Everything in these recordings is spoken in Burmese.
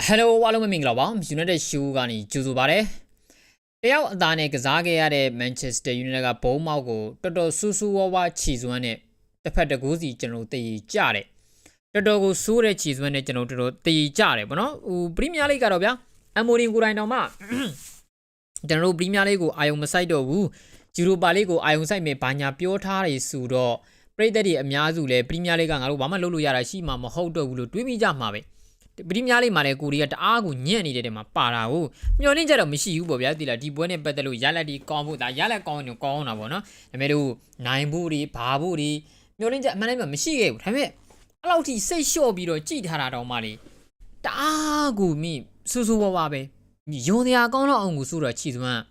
ဟယ်လိုအားလုံးပဲမင်္ဂလာပါ United Show ကနေကြိုဆိုပါရစေတယောက်အသားနဲ့ကစားခဲ့ရတဲ့ Manchester United ကဘုံမောက်ကိုတော်တော်ဆူဆူဝါးဝါခြီစွမ်းနဲ့တစ်ဖက်တစ်ကူးစီကျွန်တော်တည်ကြတယ်တော်တော်ကိုစိုးတဲ့ခြီစွမ်းနဲ့ကျွန်တော်တော်တော်တည်ကြတယ်ဗောနော်ဟိုပရီးမီးယားလိကတော့ဗျာအမိုရင်ကိုယ်တိုင်တောင်မှကျွန်တော်တို့ပရီးမီးယားလိကိုအာယုံမဆိုင်တော့ဘူးဂျူရိုပါလိကိုအာယုံဆိုင်မယ်ဘာညာပြောထားတယ်ဆိုတော့ပြည်သက်တွေအများစုလည်းပရီးမီးယားလိကငါတို့ဘာမှလုပ်လို့ရတာရှိမှာမဟုတ်တော့ဘူးလို့တွေးမိကြမှာပဲ ပရီးမီးယားလိမှာလည်းကိုရီးယားတအားကိုညံ့နေတဲ့တဲမှာပါတာကိုမျောလင့်ကြတော့မရှိဘူးပေါ့ဗျာဒီလားဒီပွဲနဲ့ပတ်သက်လို့ရလက်ဒီကောင်းဖို့ဒါရလက်ကောင်းရင်ကောင်းတာပေါ့နော်ဒါပေမဲ့လို့နိုင်ဖို့တွေဘာဖို့တွေမျောလင့်ကြအမှန်တမ်းမရှိခဲ့ဘူးဒါပေမဲ့အဲ့လောက်ထိစိတ်လျှော့ပြီးတော့ကြည်ထားတာတော့မှလေတအားကိုမိဆူဆူဝါးဝါပဲယွန်တရားကောင်းတော့အောင်ကိုဆိုတော့ချီစွမ်း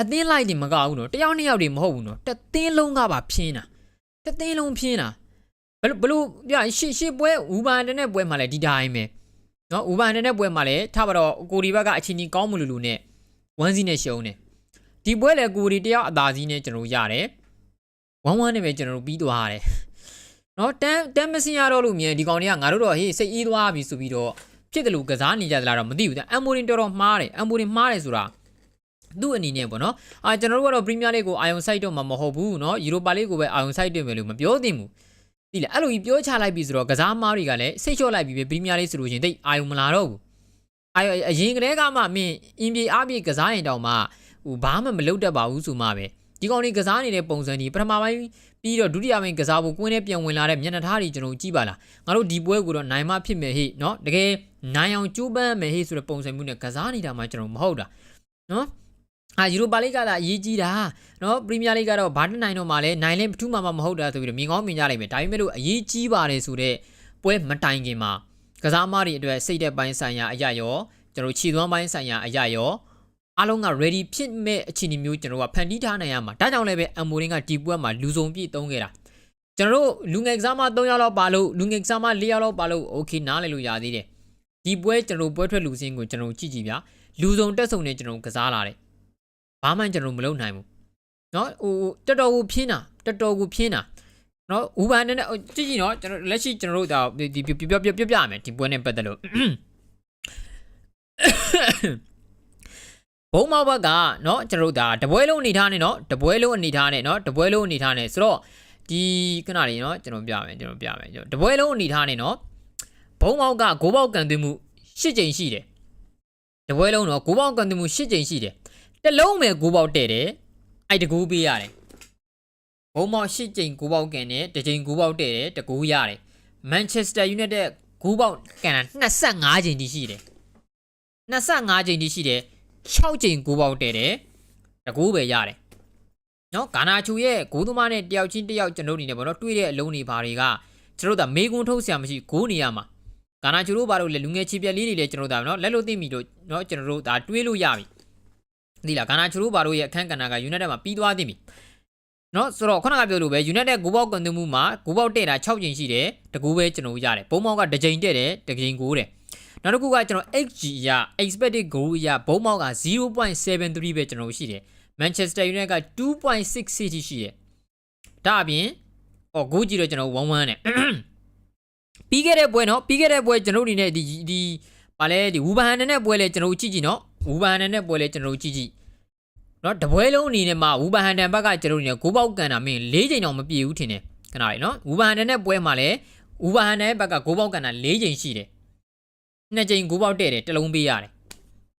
အသင်းလိုက်တယ်မကဘူးနော်တယောက်နှစ်ယောက်တွေမဟုတ်ဘူးနော်တသင်းလုံးကပါဖြင်းတာတသင်းလုံးဖြင်းတာ ဘယ်လိုဘယ်လိုပြရှေ့ရှေ့ပွဲဥပန်တနဲ့ပွဲမှာလည်းဒီတိုင်းပဲเนาะဥပန်တနဲ့ပွဲမှာလည်းထားပါတော့ကိုဒီဘက်ကအချင်းကြီးကောင်းမလို့လို့နဲ့ဝမ်းစီနဲ့ရှုံးတယ်ဒီပွဲလည်းကိုဒီတယောက်အသာစီးနဲ့ကျွန်တော်ရတယ်ဝမ်းဝမ်းနဲ့ပဲကျွန်တော်ပြီးသွားရတယ်เนาะတန်တန်မစင်ရတော့လို့မြင်ဒီကောင်တွေကငါတို့တော့ဟေးစိတ်အေးသွားပြီဆိုပြီးတော့ဖြစ်တယ်လို့ကစားနေကြသလားတော့မသိဘူးတဲ့အမ်မိုရင်တော်တော်မှားတယ်အမ်မိုရင်မှားတယ်ဆိုတာသူ့အနေနဲ့ပေါ့နော်အာကျွန်တော်တို့ကတော့ပရီးမီးယားလိကိုအာယုံဆိုင်တော့မှာမဟုတ်ဘူးเนาะယူရိုပါလိကိုပဲအာယုံဆိုင်တယ်မယ်လို့မပြောသင့်ဘူး ဒီလေအဲ့လိုကြီးပြောချလိုက်ပြီဆိုတော့ကစားမားတွေကလည်းစိတ်လျှော့လိုက်ပြီပဲပရီးမီးယားလိဆိုလို့ရှင်တိတ်အာယုံမလာတော့ဘူးအာယုံအရင်ကတည်းကမှမင်းအင်ပြေအားပြေကစားရင်တောင်မှဟိုဘာမှမလုပ်တတ်ပါဘူးဆိုမှပဲဒီကောင်လေးကစားနေတဲ့ပုံစံဒီပထမပိုင်းပြီးတော့ဒုတိယပိုင်းကစားဖို့ကွင်းထဲပြန်ဝင်လာတဲ့မျက်နှာထားတွေကျွန်တော်ကြည့်ပါလားငါတို့ဒီပွဲကိုတော့နိုင်မှဖြစ်မယ်ဟိနော်တကယ်နိုင်အောင်ကြိုးပမ်းမယ်ဟိဆိုတဲ့ပုံစံမျိုးနဲ့ကစားနေတာမှကျွန်တော်မဟုတ်တာနော် အာယူရိုပါလိကသာအရေးကြီးတာနော်ပရီးမီးယားလိကတော့ဘာတစ်နိုင်တော့မှလည်းနိုင်လဲဘူးမှမဟုတ်တာဆိုပြီးတော့မြင်ကောင်းမြင်ကြလိုက်မယ်ဒါပေမဲ့လို့အရေးကြီးပါတယ်ဆိုတော့ပွဲမတိုင်ခင်မှာကစားမတွေအတွက်စိတ်တဲ့ပိုင်းဆိုင်ရာအရာရောကျွန်တော်ခြေသွမ်းပိုင်းဆိုင်ရာအရာရောအားလုံးက ready ဖြစ်မဲ့အခြေအနေမျိုးကျွန်တော်ကဖန်တီးထားနိုင်ရမှာဒါကြောင့်လည်းပဲအမိုရင်းကဒီပွဲမှာလူစုံပြည့်သုံးခဲ့တာကျွန်တော်တို့လူငယ်ကစားမ3ယောက်လောက်ပါလို့လူငယ်ကစားမ4ယောက်လောက်ပါလို့ okay နားလည်လို့ရသေးတယ်ဒီပွဲကျွန်တော်ပွဲထွက်လူစင်းကိုကျွန်တော်ကြည့်ကြည့်ဗျာလူစုံတက်စုံနဲ့ကျွန်တော်ကစားလာတယ် ဘာမှကျွန်တော်မလုပ်နိုင်ဘူးနော်ဟိုတော်တော်ကိုဖြင်းတာတော်တော်ကိုဖြင်းတာနော်ဥပန်နဲ့ကြည့်ကြည့်နော်ကျွန်တော်လက်ရှိကျွန်တော်တို့ဒါဒီပြပြပြပြပြမယ်ဒီပွဲနဲ့ပတ်သက်လို့ဘုံမောက်ဘက်ကနော်ကျွန်တော်တို့ဒါတပွဲလုံးအနေထားနဲ့နော်တပွဲလုံးအနေထားနဲ့နော်တပွဲလုံးအနေထားနဲ့ဆိုတော့ဒီခဏလေးနော်ကျွန်တော်ပြမယ်ကျွန်တော်ပြမယ်ကျွန်တော်တပွဲလုံးအနေထားနဲ့နော်ဘုံမောက်ကဂိုးပေါက်ကန်သွင်းမှု၈ကြိမ်ရှိတယ်တပွဲလုံးနော်ဂိုးပေါက်ကန်သွင်းမှု၈ကြိမ်ရှိတယ် တစ်လုံးပဲဂိုးပေါက်တဲ့တယ်အဲ့တကူပေးရတယ်ဘုံမောက်၈ကြိမ်ကူပေါက်ကန်နဲ့တစ်ကြိမ်ကူပေါက်တဲ့တယ်တကူရတယ်မန်ချက်စတာယူနိုက်တက်ကူပေါက်ကန်တာ25ကြိမ်တိရှိတယ်25ကြိမ်တိရှိတယ်6ကြိမ်ကူပေါက်တဲ့တယ်တကူပဲရတယ်နော်ဂါနာချူရဲ့ဂိုးသမားနဲ့တယောက်ချင်းတယောက်ကျွန်တော်အနေနဲ့ပေါ့နော်တွေ့တဲ့အလုံးတွေဘာတွေကကျွန်တော်တို့ကမေကွန်းထုတ်ဆရာမရှိဂိုးနေရမှာဂါနာချူတို့ဘာလို့လဲလူငယ်ချီပြက်လေးတွေလည်းကျွန်တော်တို့ဒါနော်လက်လို့သိမိလို့နော်ကျွန်တော်တို့ဒါတွေးလို့ရပြီ သိလားဂါနာချူရိုဘာတို့ရဲ့အခန်းကဏ္ဍက United မှာပြီးသွားသည်မီနော်ဆိုတော့ခုနကပြောလို့ပဲ United ဂိုးပေါက်ကွန်သွင်းမှုမှာဂိုးပေါက်တဲ့တာ6ကြိမ်ရှိတယ်တကူပဲကျွန်တော်ရတယ်ဘုံမောက်က2ကြိမ်တဲ့တယ်တကြိမ်9တယ်နောက်တစ်ခုကကျွန်တော် XG ရ expected goal ရဘုံမောက်က0.73ပဲကျွန်တော်ရှိတယ် Manchester United က2.66ရှိတယ်ဒါအပြင်ဟောဂိုးကြည့်တော့ကျွန်တော်1-1နဲ့ပြီးခဲ့တဲ့ပွဲနော်ပြီးခဲ့တဲ့ပွဲကျွန်တော်အနေနဲ့ဒီဒီဗာလဲဒီဝူဘန်ဟန်နဲ့ပွဲလဲကျွန်တော်ကြည့်ကြည့်နော် ဝူဘန်ဟန်နဲ့ပွဲလဲကျွန်တော်တို့ကြည့်ကြည့်နော်တပွဲလုံးအနေနဲ့မှာဝူဘန်ဟန်တန်ဘက်ကကျွန်တော်တို့ညဂိုးပေါက်ကန်တာမင်း၄ချိန်တောင်မပြည့်ဘူးထင်တယ်ခဏလေးနော်ဝူဘန်ဟန်တန်နဲ့ပွဲမှာလဲဝူဘန်ဟန်တန်ဘက်ကဂိုးပေါက်ကန်တာ၄ချိန်ရှိတယ်နှစ်ချိန်ဂိုးပေါက်တဲ့တယ်တလုံးပေးရတယ်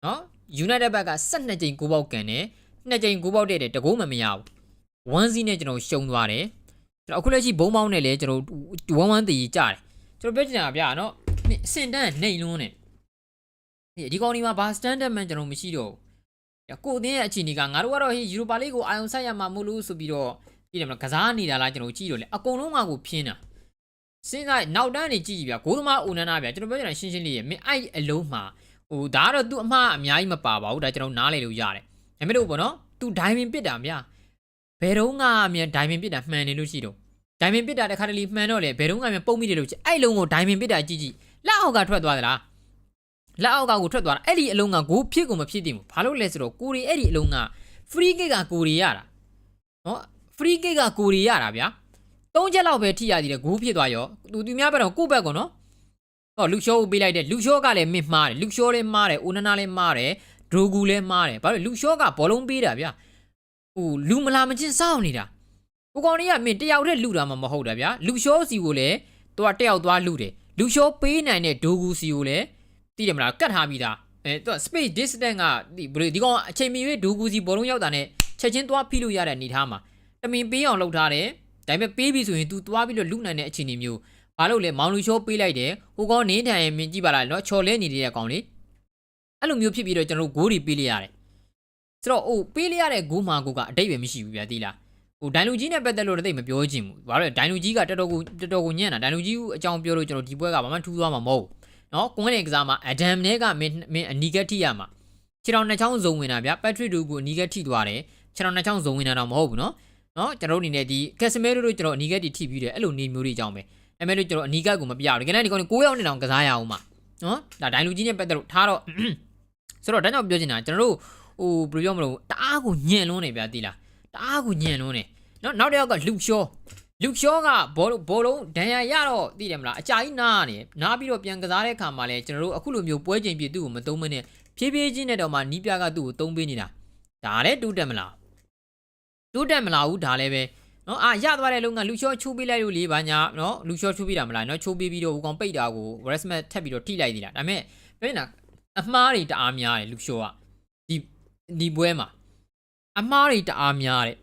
နော်ယူနိုက်တက်ဘက်က12ချိန်ဂိုးပေါက်ကန်တယ်နှစ်ချိန်ဂိုးပေါက်တဲ့တယ်တကူးမှမရဘူး1စီးနဲ့ကျွန်တော်ရှုံသွားတယ်ကျွန်တော်အခုလက်ရှိဘုံပေါင်းနဲ့လဲကျွန်တော်1 1တီကြတယ်ကျွန်တော်ပြောချင်တာဗျာနော်အစင်တန်းနှိမ်လွန်းတယ် ဒီကောင်ဒီမှာဘာ standard man ကျွန်တော်မရှိတော့ဘူးကိုအတင်းရဲ့အခြေအနေကငါတို့ကတော့ဟေးယူရိုပါလိကိုအာယုံဆိုင်ရမှာမဟုတ်လို့ဆိုပြီးတော့ကြည့်တယ်မလားကစားနေတာလားကျွန်တော်ကြည့်တော့လေအကုန်လုံးကကိုဖြင်းတာစဉ်းစားနောက်တန်းနေကြည့်ကြည့်ဗျာဂိုးသမားအိုနန်းနာဗျာကျွန်တော်ပြောချင်တာရှင်းရှင်းလေးရေမင်းအဲ့အလုံးမှာဟိုဒါကတော့သူ့အမှားအများကြီးမပါပါဘူးဒါကျွန်တော်နားလေလို့ရတယ်ဒါပေမဲ့လို့ပေါ့နော်သူဒိုင်မင်ပစ်တာဗျာဘယ်တော့မှမြန်ဒိုင်မင်ပစ်တာမှန်နေလို့ရှိတော့ဒိုင်မင်ပစ်တာတစ်ခါတလေမှန်တော့လေဘယ်တော့မှမြန်ပုံမိတယ်လို့အဲ့လုံးကိုဒိုင်မင်ပစ်တာကြည့်ကြည့်လက်အောက်ကထွက်သွားသလား လက်အောက်ကကိုထွက်သွားတာအဲ့ဒီအလုံးကဂိုးဖြစ်ကုန်မဖြစ်တင်ဘူးဘာလို့လဲဆိုတော့ကိုရီအဲ့ဒီအလုံးက free kick ကကိုရီရတာနော် free kick ကကိုရီရတာဗျာသုံးချက်လောက်ပဲထိရသေးတယ်ဂိုးဖြစ်သွားရောသူသူများဘက်တော့ကိုယ့်ဘက်ကောနော်ဟောလူရှိုးကိုပေးလိုက်တယ်လူရှိုးကလည်းမင်းမှားတယ်လူရှိုးလည်းမှားတယ်အိုနနာလည်းမှားတယ်ဒရိုဂူလည်းမှားတယ်ဘာလို့လူရှိုးကဘောလုံးပေးတာဗျာဟိုလူမလာမချင်းစောင့်နေတာကိုကောင်လေးကမင်းတယောက်တည်းလူတာမှမဟုတ်တာဗျာလူရှိုးစီကိုလည်းသူကတယောက်သွားလူတယ်လူရှိုးပေးနိုင်တဲ့ဒိုဂူစီကိုလည်း သိတယ်မလားကတ်ထားပြီးသားအဲသူက space distance ကဒီဘယ်ဒီကောင်အချိန်မီ၍ဒူကူစီဘောလုံးရောက်တာနဲ့ချက်ချင်းသွားဖိလို့ရတဲ့အနေထားမှာတမင်ပေးအောင်လုပ်ထားတယ်ဒါပေမဲ့ပေးပြီဆိုရင် तू သွားပြီးတော့လူနိုင်တဲ့အခြေအနေမျိုးဘာလို့လဲမောင်လူချောပေးလိုက်တယ်ဟိုကောင်နင်းထန်ရင်မြင်ကြည့်ပါလားနော်ချော်လဲနေနေတဲ့ကောင်လေးအဲ့လိုမျိုးဖြစ်ပြီးတော့ကျွန်တော်တို့ဂိုးတွေပေးလိုက်ရတယ်ဆိုတော့ဟိုပေးလိုက်ရတဲ့ဂိုးမှာကိုကအတိတ်ပဲမရှိဘူးဗျာသိလားဟိုဒိုင်လူကြီးနဲ့ပတ်သက်လို့တိတ်မပြောချင်ဘူးဘာလို့လဲဒိုင်လူကြီးကတော်တော်ကိုတော်တော်ကိုညံ့တာဒိုင်လူကြီးအကြောင်းပြောလို့ကျွန်တော်ဒီပွဲကဘာမှထူးသွားမှာမဟုတ်ဘူး နော်ကွန်းတဲ့ကစားမှာအဒမ်နဲ့ကမင်းမင်းအနီကတိရမှာခြေတော်နှစ်ချောင်းဇုံဝင်တာဗျပက်ထရစ်ဒူကိုအနီကတိသွားတယ်ခြေတော်နှစ်ချောင်းဇုံဝင်တာတော့မဟုတ်ဘူးနော်နော်ကျွန်တော်တို့အနေနဲ့ဒီကက်စမဲတို့တို့ကျွန်တော်အနီကတိထိပြီးတယ်အဲ့လိုနေမျိုးတွေအကြောင်းပဲအဲ့မဲ့တို့ကျွန်တော်အနီကကိုမပြဘူးတကယ်လည်းဒီကောင်ကို6ရောက်နေတောင်ကစားရအောင်မှာနော်ဒါဒိုင်လူကြီးနဲ့ပတ်သက်လို့ထားတော့ဆိုတော့ဒါကြောင့်ပြောချင်တာကျွန်တော်တို့ဟိုဘယ်လိုပြောမလို့တအားကိုညံ့လွန်းနေဗျာတိလားတအားကိုညံ့လွန်းနေနော်နောက်တစ်ယောက်ကလူရှော လူရှောကဘောဘောလုံးဒဏ်ရာရတော့သိတယ်မလားအကြာကြီးနားနေနားပြီးတော့ပြန်ကစားတဲ့အခါမှာလဲကျွန်တော်တို့အခုလိုမျိုးပွဲချိန်ပြည့်သူ့ကိုမသုံးမနဲ့ဖြည်းဖြည်းချင်းနဲ့တော့မှနီးပြကသူ့ကိုသုံးပေးနေတာဒါလည်းတူးတက်မလားတူးတက်မလားဘူးဒါလည်းပဲနော်အာရသွားတဲ့လုံကလူရှော့ချိုးပေးလိုက်လို့လေးပါညာနော်လူရှော့ချိုးပေးတာမလားနော်ချိုးပေးပြီးတော့ဟိုကောင်ပိတ်တာကို resmat ထပ်ပြီးတော့ထိလိုက်သေးလားဒါပေမဲ့ပြောနေတာအမှားတွေတအားများတယ်လူရှော့ကဒီဒီပွဲမှာအမှားတွေတအားများတယ်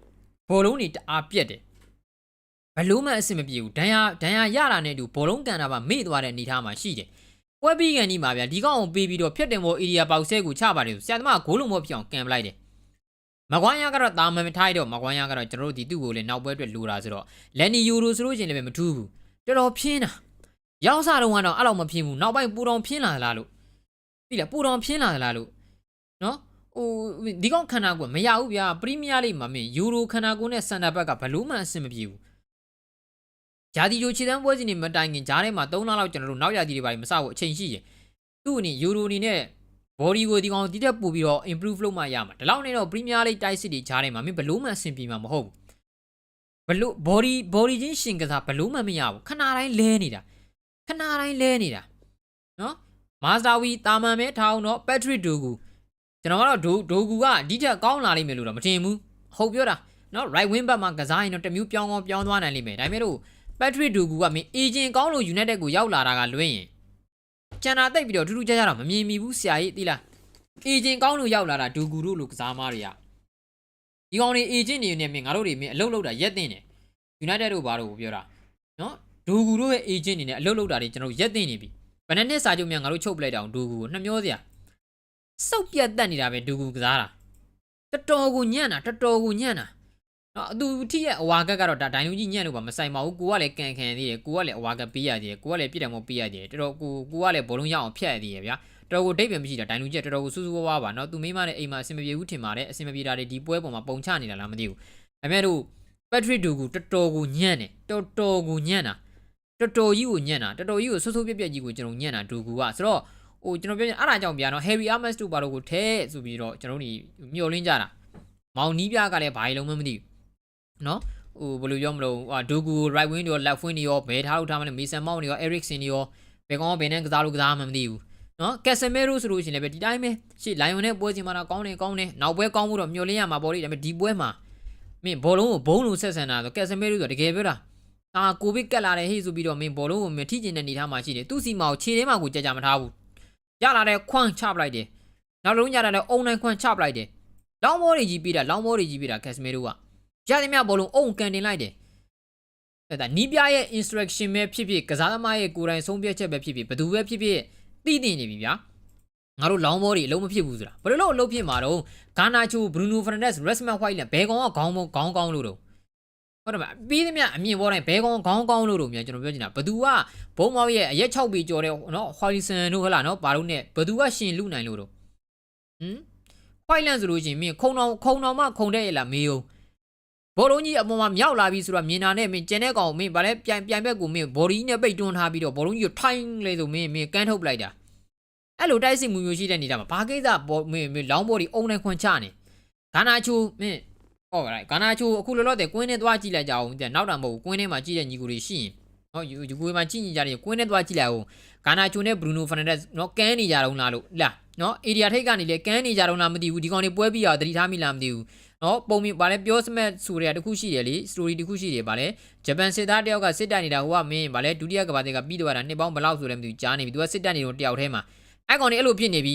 ဘောလုံးတွေတအားပြက်တယ် ဘလို့မှအဆင်မပြေဘူးဒဏ်ရာဒဏ်ရာရတာနဲ့တူဘောလုံးကန်တာပါမေ့သွားတဲ့အနေထားမှာရှိတယ်ပွဲပြီးကန်ဒီမှာဗျာဒီကောင်ကိုပေးပြီးတော့ဖြတ်တင်ဘော area ပေါက်ဆဲကိုချပါတယ်ဆိုဆရာသမားကဂိုးလုံးမဖြစ်အောင်ကန်ပလိုက်တယ်မကွမ်းရကတော့တာမန်မထားရတော့မကွမ်းရကတော့ကျွန်တော်တို့ဒီသူ့ကိုလည်းနောက်ပွဲအတွက်လိုတာဆိုတော့လန်နီယူရိုဆိုလို့ချင်းလည်းပဲမထူးဘူးတော်တော်ဖြင်းတာရောက်စားတော့ကတော့အဲ့လောက်မဖြင်းဘူးနောက်ပိုင်းပူတော်ဖြင်းလာသလားလို့ပြီလားပူတော်ဖြင်းလာသလားလို့နော်ဟိုဒီကောင်ခန္ဓာကိုယ်မရဘူးဗျာပရီးမီးယားလိမ့်မှာမင်းယူရိုခန္ဓာကိုယ်နဲ့စန်တာဘက်ကဘလို့မှအဆင်မပြေဘူး ဂျာဒီယိုခြေတန်းပွဲစဉ်တွေမတိုင်ခင်ဂျားထဲမှာ3လလောက်ကျွန်တော်တို့နောက်ရာသီတွေပါမစဘူးအချိန်ရှိရင်သူ့အနေယူရိုအနေနဲ့ body ကိုဒီကောင်ဒီတက်ပို့ပြီးတော့ improve လုပ်မှရမှာဒီလောက်နဲ့တော့ Premier League တိုက်စစ်တွေဂျားထဲမှာမင်းဘလို့မှအဆင်ပြေမှာမဟုတ်ဘူးဘလို့ body body ချင်းရှင်ကစားဘလို့မှမရဘူးခဏတိုင်းလဲနေတာခဏတိုင်းလဲနေတာနော်မာစတာဝီတာမန်ပဲထားအောင်တော့ Patrick Dogu ကျွန်တော်ကတော့ဒိုဒိုဂူကဒီထက်ကောင်းလာလိမ့်မယ်လို့တော့မထင်ဘူးဟုတ်ပြောတာနော် right wing back မှာကစားရင်တော့တမျိုးပြောင်းကောင်းပြောင်းသွားနိုင်လိမ့်မယ်ဒါပေမဲ့လို့ Patrick Dogu ကမင်း agent ကောင်းလို့ United ကိုရောက်လာတာကလွှဲရင်ကျန်တာတိတ်ပြီးတော့ထူးထူးခြားခြားတော့မမြင်မိဘူးဆရာကြီးသိလား agent ကောင်းလို့ရောက်လာတာဒူဂူတို့လိုကစားမားတွေကဒီကောင်တွေ agent တွေနဲ့မင်းငါတို့တွေမင်းအလုပ်လုပ်တာရက်တင်တယ် United တို့ဘာတို့ကိုပြောတာနော်ဒူဂူတို့ရဲ့ agent တွေနဲ့အလုပ်လုပ်တာတွေကျွန်တော်ရက်တင်နေပြီဘယ်နဲ့နှစ်စာချုပ်များငါတို့ချုပ်ပလိုက်တာအောင်ဒူဂူကိုနှမျောစရာစုပ်ပြတ်တက်နေတာပဲဒူဂူကစားတာတော်တော်ကိုညံ့တာတော်တော်ကိုညံ့တာ နော်အသူထိရဲ့အဝါကက်ကတော့ဒါဒိုင်လူကြီးညံ့လို့ပါမဆိုင်ပါဘူးကိုကလည်းကန်ခံသေးတယ်ကိုကလည်းအဝါကက်ပေးရသေးတယ်ကိုကလည်းပြစ်တယ်မဟုတ်ပေးရသေးတယ်တော်တော်ကိုကိုကလည်းဘောလုံးရအောင်ဖျက်ရသေးတယ်ဗျာတော်ကိုဒိတ်ပင်မရှိတာဒိုင်လူကြီးကတော်တော်ကိုစူးစူးဝါးဝါပါနော်သူမိမနဲ့အိမ်မှာအဆင်မပြေဘူးထင်ပါတယ်အဆင်မပြေတာတွေဒီပွဲပေါ်မှာပုံချနေတာလားမသိဘူးအမေတို့ပက်ထရစ်ဒူကိုတော်တော်ကိုညံ့တယ်တော်တော်ကိုညံ့တာတော်တော်ကြီးကိုညံ့တာတော်တော်ကြီးကိုဆွဆွပြက်ပြက်ကြီးကိုကျွန်တော်ညံ့တာဒူကူကဆိုတော့ဟိုကျွန်တော်ပြောချင်အဲ့ဒါကြောင့်ဗျာနော် Harry Armstrong တို့ဘာလို့ကိုထဲဆိုပြီးတော့ကျွန်တော်တို့ညှို့လင်းကြတာမောင်နီးပြားကလည်းဘာကြီးလုံးမမသိဘူး နော်ဟိုဘယ်လိုပြောမလို့ဟာဒူဂူ right wing တွေရော left wing တွေရောဘယ်ထားလို့ထားမလဲမေဆန်မောင့်တွေရော eriksen တွေရောဘယ်ကောင်ကဘယ်နဲ့ကစားလို့ကစားမှမသိဘူးနော်ကက်ဆမဲရိုဆိုလို့ရှိရင်လည်းပဲဒီတိုင်းပဲရှေ့ lion နဲ့ပွဲချင်းမှာတော့ကောင်းတယ်ကောင်းတယ်နောက်ပွဲကောင်းမှုတော့မျှော်လင့်ရမှာပေါ့လေဒါပေမဲ့ဒီပွဲမှာမင်းဘောလုံးကိုဘုံလုံးဆက်ဆန်တာဆိုကက်ဆမဲရိုဆိုတကယ်ပြောတာအာကိုဗစ်ကက်လာတယ်ဟေ့ဆိုပြီးတော့မင်းဘောလုံးကိုမထိကျင်တဲ့အနေထားမှာရှိတယ်သူ့စီမာကိုခြေထဲမှာကိုကြကြမထားဘူးရလာတဲ့ခွန့်ချပလိုက်တယ်နောက်လုံးရလာတဲ့အုံနိုင်ခွန့်ချပလိုက်တယ်လောင်းမောတွေကြီးပြီးတာလောင်းမောတွေကြီးပြီးတာကက်ဆမဲရိုက ရသည်မြဘောလုံးအုံကန်တင်လိုက်တယ်အဲ့ဒါနီးပြရဲ့ instruction ပဲဖြစ်ဖြစ်ကစားသမားရဲ့ကိုယ်တိုင်ဆုံးဖြတ်ချက်ပဲဖြစ်ဖြစ်ဘယ်သူပဲဖြစ်ဖြစ်သိသိနေပြီဗျာငါတို့လောင်းဘောတွေအလုံးမဖြစ်ဘူးဆိုတာဘယ်လိုလုပ်အလုပ်ဖြစ်မှာတော့ဂါနာချိုဘရူနိုဖရနက်စ်ရက်စမတ်ဟိုက်လန်ဘဲကောင်ကခေါင်းမောခေါင်းကောင်းလို့တော့ဟုတ်တယ်မပြီးသမျှအမြင်ပေါ်တိုင်းဘဲကောင်ခေါင်းကောင်းလို့တော့မြန်ကျွန်တော်ပြောချင်တာဘသူကဘုံမောက်ရဲ့အရက်6ပြီကျော်တဲ့နော်ဟွိုင်ဆန်တို့ဟလာနော်ဘာလို့နဲ့ဘသူကရှင်လူနိုင်လို့တော့ဟမ်ဟွိုက်လန်ဆိုလို့ရှိရင်မင်းခုံတော်ခုံတော်မှခုံတဲ့ရလားမေးအောင် ဘောလုံးကြီးအပေါ်မှာမြောက်လာပြီဆိုတော့မြင်တာနဲ့မင်းကျန်တဲ့ကောင်မင်းဗာလဲပြန်ပြန်ဘက်ကိုမင်းဘော်ဒီနဲ့ပိတ်တွန်းထားပြီးတော့ဘောလုံးကြီးကိုထိုင်းလေဆိုမင်းမင်းကန်းထုတ်ပလိုက်တာအဲ့လိုတိုက်စစ်မှုမျိုးရှိတဲ့နေတာမှာဘာကိစ္စပေါ်မင်းမင်းလောင်းဘော်ဒီအုံနိုင်ခွန်ချနေဂါနာချိုမင်းဟုတ်ကဲ့ဂါနာချိုအခုလောလောဆယ်ကွင်းထဲသွားကြည့်လိုက်ကြအောင်တဲ့နောက်တာမဟုတ်ဘူးကွင်းထဲမှာကြည့်တဲ့ညီကိုတွေရှိရင်နော်ယူယူကိုမှာကြည့်နေကြတယ်ကွင်းနဲ့သွားကြည့်လိုက်အောင်ဂါနာချိုနဲ့ဘရူနိုဖာနန်ဒက်နော်ကန်းနေကြတော့လားလို့လာနော်အေရီယာထိတ်ကနေလေကန်းနေကြတော့လားမသိဘူးဒီကောင်တွေပွဲပြီးတော့တတိထားမိလားမသိဘူး နော်ပုံမြင်ဗာလဲပြောစမတ်ဆိုတဲ့တခုရှိတယ်လေစတိုရီတခုရှိတယ်ဗာလဲဂျပန်စစ်သားတယောက်ကစစ်တပ်နေတာဟိုကမင်းဗာလဲဒုတိယကမ္ဘာတင်ကပြီးတော့တာနှစ်ပေါင်းဘယ်လောက်ဆိုလဲမသိဘူးကြားနေပြီသူကစစ်တပ်နေတော့တယောက်ထဲမှာအဲ့ကောင်တွေအဲ့လိုဖြစ်နေပြီ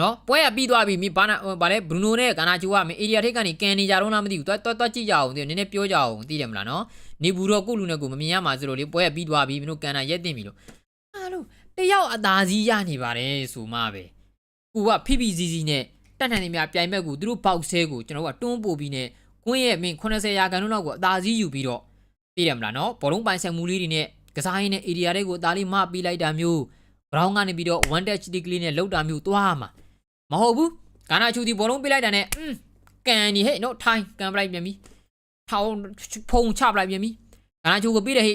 နော်ပွဲကပြီးသွားပြီမိဘာနာဗာလဲဘရူနိုနဲ့ဂါနာချိုကမင်းအေရီယာထိတ်ကနေကန်နေကြတော့လားမသိဘူးတွတ်တွတ်ကြည့်ကြအောင်ဒီနည်းနည်းပြောကြအောင်သိတယ်မလားနော်နေဘူးတော့ကိုလူနဲ့ကိုမမြင်ရမှာဆိုလို့လေပွဲကပြီးသွားပြီမင်းတို့ကန်တာရက်တင်ပြီလို့အားလို့တယောက်အသာစီးရနေပါတယ်ဆိုမှပဲကိုကဖိဖိစီစီနဲ့ တက်နိုင်နေမြပြိုင်ဘက်ကိုသူတို့ပေါက်ဆဲကိုကျွန်တော်ကတွန်းပို့ပြီးနဲ့ကွင်းရဲ့မင်း80ရာခိုင်နှုန်းလောက်ကိုအသာစီးယူပြီးတော့သိတယ်မလားနော်ဘောလုံးပိုင်ဆက်မှုလေးတွေနဲ့ကစားရင်းနဲ့ area တွေကိုအသာလေးမပေးလိုက်တာမျိုး ground ကနေပြီးတော့ one touch stick လေးနဲ့လောက်တာမျိုးသွားမှာမဟုတ်ဘူးဂါနာချူဒီဘောလုံးပေးလိုက်တာနဲ့อืมကန်ဒီဟဲ့နော်ထိုင်းကန်ပလိုက်ပြန်ပြီထောင်းဖုံချပလိုက်ပြန်ပြီ။ဒါနာချိုကိုပြီးတဲ့ဟိ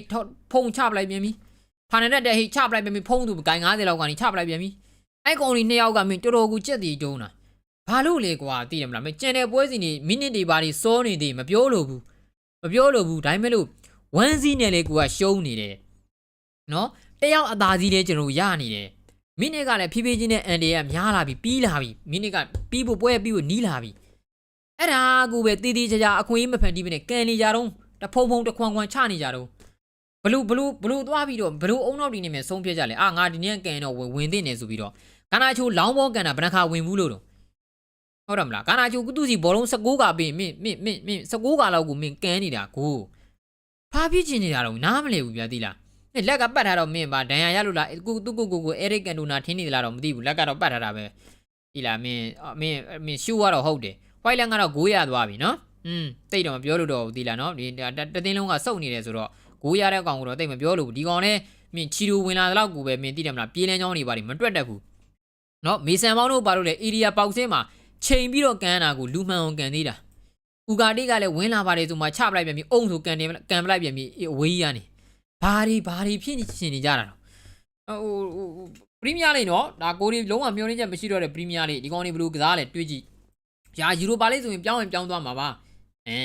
ဖုံချပလိုက်ပြန်ပြီ။ဖာနေတဲ့တဲ့ဟိချပလိုက်ပြန်ပြီဖုံသူဂိုင်90လောက်ကနေချပလိုက်ပြန်ပြီ။အဲ့ကောင်ကြီးနှစ်ယောက်ကမင်းတော်တော်ကိုကြက်တီတုံးတာ။ ဘာလို့လဲကွာသိတယ်မလားမင်းကျန်တဲ့ပွဲစဉ်တွေမိနစ်တွေပါတွေစောနေသေးမပြောလို့ဘူး။မပြောလို့ဘူးဒါပေမဲ့လို့ဝမ်းစည်းနဲ့လေကိုကရှုံးနေတယ်။နော်တယောက်အသာစီးလေးကျွန်တော်ရနေတယ်။မိနစ်ကလည်းဖြည်းဖြည်းချင်းနဲ့အန်ဒီကများလာပြီပြီးလာပြီမိနစ်ကပြီးဖို့ပွဲပြီးဖို့နီးလာပြီ။အဲ့ဒါကိုပဲတည်တည်ချာချာအခွင့်အရေးမဖန်တီးဘဲနဲ့ကန်နေကြတော့တဖုံဖုံတခွန်ခွန်ချနေကြတော့ဘလူဘလူဘလူသွားပြီးတော့ဘလူအုံနောက်ဒီနေမဲ့ဆုံးဖြတ်ကြလေအာငါဒီနေ့ကန်တော့ဝင်ဝင်သိနေဆိုပြီးတော့ကနာချိုလောင်းဘောကန်တာဘဏ္ဍခါဝင်ဘူးလို့တော့ ဟုတ်တယ်မလားကနာချိုကုသူစီဘောလုံး16ကပေးမင်းမင်းမင်းမင်း16ကလောက်ကိုမင်းကန်နေတာကိုဖားပြစ်ချင်နေတာတော့နားမလဲဘူးဗျာတိလားမင်းလက်ကပတ်ထားတော့မင်းပါဒဏ်ရာရလို့လားကိုသူကိုကိုကိုအဲရစ်ကန်တိုနာထင်းနေသလားတော့မသိဘူးလက်ကတော့ပတ်ထားတာပဲဒီလားမင်းမင်းမင်းရှူကတော့ဟုတ်တယ်ဝိုက်လန်ကတော့ဂိုးရသွားပြီနော်อืมတိတ်တော့မပြောလို့တော့ဘူးဒီလားနော်ဒီတသိန်းလုံးကစုပ်နေတယ်ဆိုတော့ဂိုးရတဲ့ကောင်ကတော့တိတ်မပြောလို့ဘူးဒီကောင်လည်းမင်းချီတူဝင်လာတဲ့လောက်ကိုပဲမင်းသိတယ်မလားပြေးလန်းချောင်းတွေပါမတွက်တတ်ဘူးနော်မေဆန်ပေါင်းတို့ပါလို့လေအေရီယာပေါက်စင်းမှာ ချိန်ပြီးတော့ကန်တာကိုလူမှန်အောင်ကန်သေးတာဥကာတိကလည်းဝင်လာပါတယ်ဆိုမှချပလိုက်ပြန်ပြီးအုံဆိုကန်တယ်ကန်ပလိုက်ပြန်ပြီးအဝေးကြီးကနေဘာဒီဘာဒီဖြစ်နေရှင်နေကြတာတော့ဟိုဟိုပရီးမီးယားလိနော်ဒါကိုဒီလုံးဝမျောနေချက်မရှိတော့တဲ့ပရီးမီးယားလိဒီကောင်တွေဘယ်လိုကစားလဲတွေးကြည့်ရာယူရိုပါလိဆိုရင်ပြောင်းရင်ပြောင်းသွားမှာပါအဲ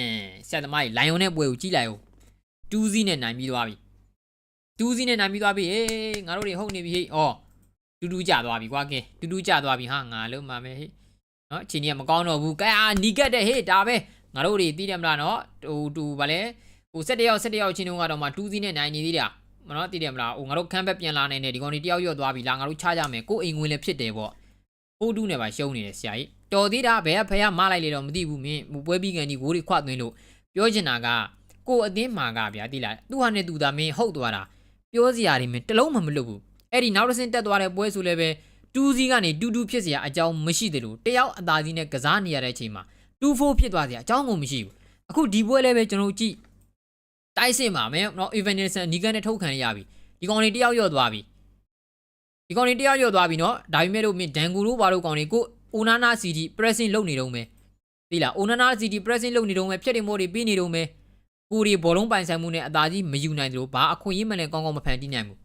ဆက်သမားကြီးလိုင်ယွန်နဲ့ပွဲကိုကြည့်လိုက်အောင်တူးစီးနဲ့နိုင်ပြီးသွားပြီတူးစီးနဲ့နိုင်ပြီးသွားပြီဟေးငါတို့တွေဟုတ်နေပြီဟေးဩတူတူကြသွားပြီကွာကဲတူတူကြသွားပြီဟာငါလုံးမှာမယ်ဟေး နော်အချိန်ကြီးကမကောင်းတော့ဘူးကဲအာနီကတ်တဲ့ဟေးဒါပဲငါတို့တွေသိတယ်မလားနော်ဟိုတူဗာလဲဟို7ယောက်7ယောက်ချင်းတုန်းကတော့မှတူးစီးနဲ့နိုင်နေသေးတာမနော်သိတယ်မလားဟိုငါတို့ခန်းဘက်ပြန်လာနိုင်တယ်ဒီကောင်တွေတယောက်ယောက်သွားပြီလာငါတို့ချကြမယ်ကိုအိမ်ငွေလည်းဖြစ်တယ်ပေါ့ဟိုတူးနဲ့ပါရှုံးနေတယ်ဆရာကြီးတော်သေးတာဘယ်ကဖះမလိုက်လေတော့မသိဘူးမင်းပွဲပြီးကန်ဒီဂိုးတွေခွသွင်းလို့ပြောချင်တာကကိုအသင်းမှာကဗျာတိလားသူဟာနဲ့သူသာမင်းဟုတ်သွားတာပြောစရာတွေမင်းတလုံးမှမလွတ်ဘူးအဲ့ဒီနောက်တစ်ဆင့်တက်သွားတဲ့ပွဲဆိုလည်းပဲ တူးစီးကနေတူတူဖြစ်စရာအကြောင်းမရှိသလိုတယောက်အသာစီးနဲ့ကစားနေရတဲ့အချိန်မှာတူဖိုးဖြစ်သွားစရာအကြောင်းကိုမရှိဘူးအခုဒီပွဲလည်းပဲကျွန်တော်ကြည့်တိုက်စစ်မှာမယ်နော် Evangelson နီကန်နဲ့ထုတ်ခံရပြီဒီကောင်တွေတယောက်ရော့သွားပြီဒီကောင်တွေတယောက်ရော့သွားပြီနော်ဒါပေမဲ့လို့မင်းဒန်ဂူတို့ဘာလို့ကောင်တွေကိုအိုနာနာစီတီ pressing လုပ်နေတော့မယ်သိလားအိုနာနာစီတီ pressing လုပ်နေတော့မယ်ဖြတ်တင်မို့တွေပြီးနေတော့မယ်ကိုရီဘောလုံးပိုင်ဆိုင်မှုနဲ့အသာကြီးမယူနိုင်သလိုဘာအခွင့်အရေးမှလည်းကောင်းကောင်းမဖန်တီးနိုင်ဘူး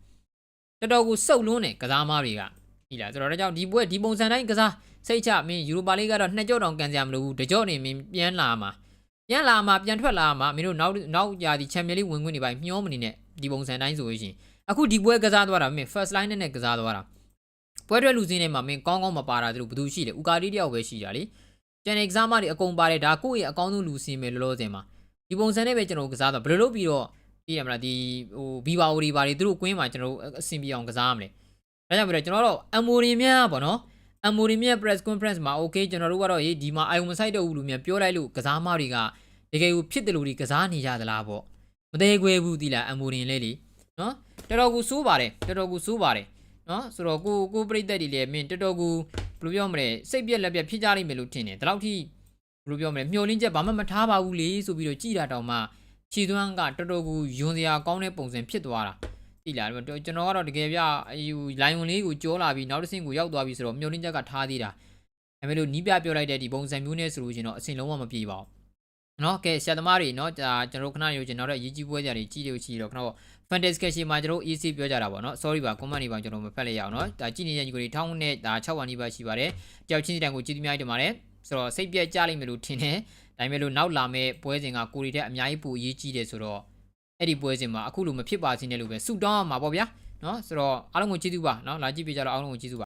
တော်တော်ကိုစုပ်လွန်းတယ်ကစားမားတွေက သိလားဆိုတော့ဒါကြောင့်ဒီပွဲဒီပုံစံတိုင်းကစားစိတ်ချမင်းယူရိုပါလိကတော့နှစ်ကြော့တောင်ကန်ကြမလို့ဘူးတကြော့နေမင်းပြန်လာမှာပြန်လာမှာပြန်ထွက်လာမှာမင်းတို့နောက်နောက်ရာဒီချန်ပီယံလိဝင်ခွင့်တွေပါမျောမနေနဲ့ဒီပုံစံတိုင်းဆိုလို့ရှိရင်အခုဒီပွဲကစားသွားတာမင်း first line နဲ့ကစားသွားတာပွဲထွက်လူစင်းထဲမှာမင်းကောင်းကောင်းမပါတာသူတို့ဘယ်သူရှိလဲဥကာတီတယောက်ပဲရှိတာလေကျန်တဲ့ exam တွေအကုန်ပါတယ်ဒါကိုယ့်ရဲ့အကောင်းဆုံးလူစင်းပဲလောလောဆယ်မှာဒီပုံစံနဲ့ပဲကျွန်တော်ကစားတော့ဘယ်လိုလုပ်ပြီးတော့သိရမလားဒီဟို Viva တွေဘာတွေသူတို့ကွင်းမှာကျွန်တော်အဆင်ပြေအောင်ကစားရမလဲ ဒါကြောင့်ပြီးတော့ကျွန်တော်တို့ Amorin များပေါ့နော် Amorin များ press conference မှာ okay ကျွန်တော်တို့ကတော့ရေးဒီမှာ iOS မဆိုင်တော့ဘူးလို့များပြောလိုက်လို့ကစားမတွေကတကယ်ကိုဖြစ်တယ်လို့ဒီကစားနေကြသလားပေါ့မသေးခွဲဘူးသီလား Amorin လေးလीနော်တော်တော်ကိုစိုးပါတယ်တော်တော်ကိုစိုးပါတယ်နော်ဆိုတော့ကိုကိုပြိသက်တွေလည်းမင်းတော်တော်ကိုဘယ်လိုပြောမလဲစိတ်ပြက်လက်ပြက်ဖြစ်ကြလိမ့်မယ်လို့ထင်တယ်ဒီလောက်ထိဘယ်လိုပြောမလဲမျောလင်းချက်ဘာမှမထားပါဘူးလေဆိုပြီးတော့ကြည်တာတောင်မှခြေသွမ်းကတော်တော်ကိုယွန်စရာကောင်းတဲ့ပုံစံဖြစ်သွားတာ ကြည်လားကျွန်တော်ကတော့တကယ်ပြဟိုလိုင်ယွန်လေးကိုကြောလာပြီးနောက်တစ်ဆင့်ကိုရောက်သွားပြီဆိုတော့မျောလင်းချက်ကထားသေးတာဒါပေမဲ့လို့နီးပြပြောလိုက်တဲ့ဒီပုံစံမျိုးနဲ့ဆိုလို့ရှင်တော့အဆင်လုံးဝမပြေပါဘူးနော်ကဲဆရာသမားတွေနော်ဒါကျွန်တော်ခဏရိုချင်တော့ရေးကြီးပွဲကြတွေကြီးတယ်ကြီးတော့ခဏတော့ Fantasy Cash မှာကျွန်တော် EC ပြောကြတာပေါ့နော် sorry ပါ comment တွေပါကျွန်တော်မဖတ်လိုက်ရအောင်နော်ဒါကြည့်နေတဲ့ညီကိုတွေထောင်းနဲ့ဒါ6ဝန်နီးပါးရှိပါတယ်ကြောက်ချင်းစီတန်ကိုကြည့်သမျှတင်ပါတယ်ဆိုတော့စိတ်ပြက်ကြလိမ့်မယ်လို့ထင်တယ်ဒါပေမဲ့လို့နောက်လာမဲ့ပွဲစဉ်ကကိုရီတဲ့အများကြီးပိုအရေးကြီးတယ်ဆိုတော့ အဲ့ဒီပွဲစဉ်မှာအခုလိုမဖြစ်ပါစေနဲ့လို့ပဲဆုတောင်းရမှာပေါ့ဗျာနော်ဆိုတော့အားလုံးကိုကျေးဇူးပါနော်လာကြည့်ပြကြတော့အားလုံးကိုကျေးဇူးပါ